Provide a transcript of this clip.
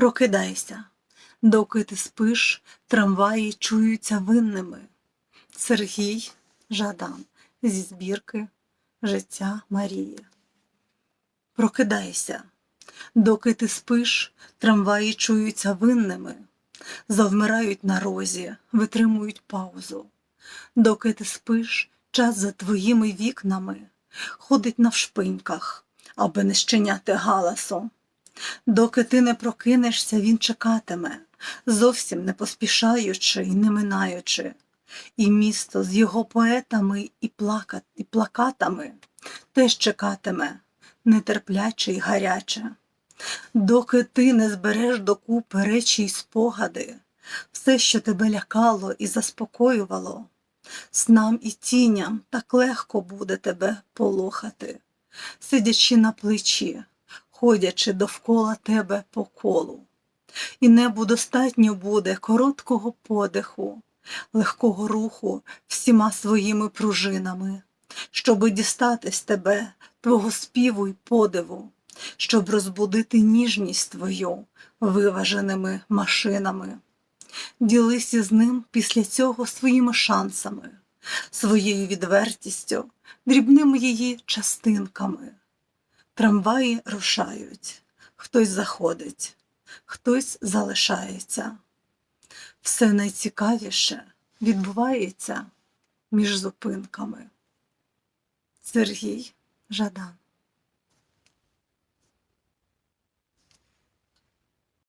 Прокидайся, доки ти спиш, трамваї чуються винними. Сергій Жадан зі збірки Життя Марії. Прокидайся, доки ти спиш, трамваї чуються винними, завмирають на розі, витримують паузу. Доки ти спиш, час за твоїми вікнами ходить навшпиньках, аби не щиняти галасу. Доки ти не прокинешся, він чекатиме, зовсім не поспішаючи і не минаючи. І місто з його поетами і, плакат, і плакатами теж чекатиме, нетерпляче й гаряче. Доки ти не збереш докупи речі й спогади, все, що тебе лякало і заспокоювало, снам і тіням так легко буде тебе полохати, сидячи на плечі, ходячи довкола тебе по колу. І небу достатньо буде короткого подиху, легкого руху всіма своїми пружинами, щоби дістатись тебе, твого співу й подиву, щоб розбудити ніжність твою виваженими машинами. Ділись із ним після цього своїми шансами, своєю відвертістю, дрібними її частинками. Трамваї рушають, хтось заходить, хтось залишається. Все найцікавіше відбувається між зупинками. Сергій Жадан